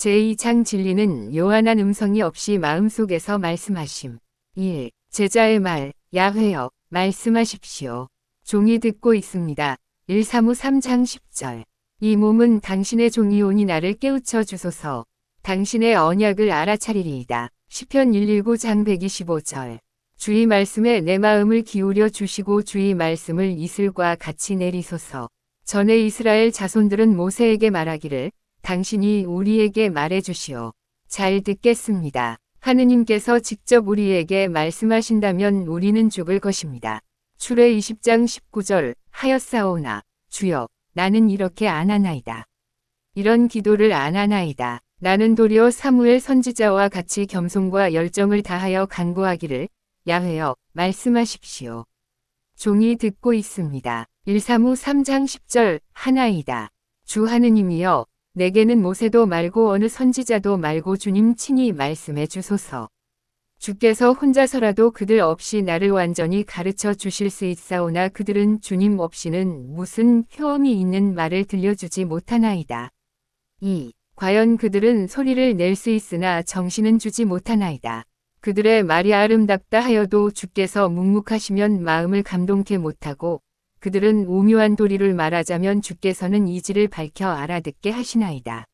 제2장 진리는 요한한 음성이 없이 마음속에서 말씀하심. 1. 제자의 말, 야훼여, 말씀하십시오. 종이 듣고 있습니다. 1 3무 3장 10절. 이 몸은 당신의 종이 오니 나를 깨우쳐 주소서. 당신의 언약을 알아차리리이다. 시편 119장 125절. 주의 말씀에 내 마음을 기울여 주시고 주의 말씀을 이슬과 같이 내리소서. 전에 이스라엘 자손들은 모세에게 말하기를 당신이 우리에게 말해 주시오. 잘 듣겠습니다. 하느님께서 직접 우리에게 말씀하신다면 우리는 죽을 것입니다. 출애 20장 19절 하였사오나 주여 나는 이렇게 안 하나이다. 이런 기도를 안 하나이다. 나는 도리어 사무엘 선지자와 같이 겸손과 열정을 다하여 간구하기를 야훼여 말씀하십시오. 종이 듣고 있습니다. 1사무 3장 10절 하나이다. 주 하느님이여 내게는 모세도 말고 어느 선지자도 말고 주님 친히 말씀해 주소서. 주께서 혼자서라도 그들 없이 나를 완전히 가르쳐 주실 수 있사오나 그들은 주님 없이는 무슨 효험이 있는 말을 들려주지 못하나이다. 2. 과연 그들은 소리를 낼 수 있으나 정신은 주지 못하나이다. 그들의 말이 아름답다 하여도 주께서 묵묵하시면 마음을 감동케 못하고 그들은 오묘한 도리를 말하자면 주께서는 이지를 밝혀 알아듣게 하시나이다.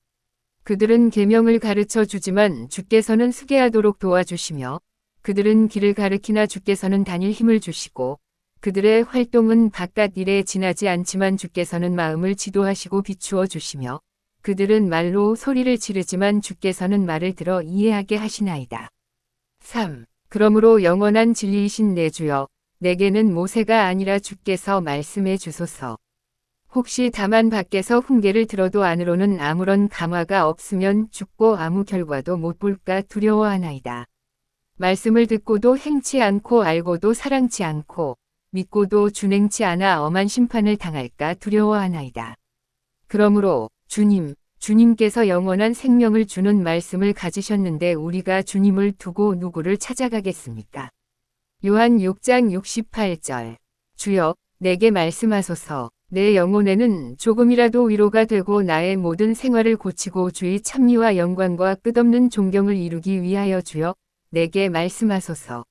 그들은 계명을 가르쳐 주지만 주께서는 수계하도록 도와주시며 그들은 길을 가르키나 주께서는 다닐 힘을 주시고 그들의 활동은 바깥 일에 지나지 않지만 주께서는 마음을 지도하시고 비추어 주시며 그들은 말로 소리를 지르지만 주께서는 말을 들어 이해하게 하시나이다. 3. 그러므로 영원한 진리이신 내 주여 내게는 모세가 아니라 주께서 말씀해 주소서. 혹시 다만 밖에서 훈계를 들어도 안으로는 아무런 감화가 없으면 죽고 아무 결과도 못 볼까 두려워하나이다. 말씀을 듣고도 행치 않고 알고도 사랑치 않고 믿고도 준행치 않아 엄한 심판을 당할까 두려워하나이다. 그러므로 주님, 주님께서 영원한 생명을 주는 말씀을 가지셨는데 우리가 주님을 두고 누구를 찾아가겠습니까? 요한 6장 68절. 주여 내게 말씀하소서. 내 영혼에는 조금이라도 위로가 되고 나의 모든 생활을 고치고 주의 찬미와 영광과 끝없는 존경을 이루기 위하여 주여 내게 말씀하소서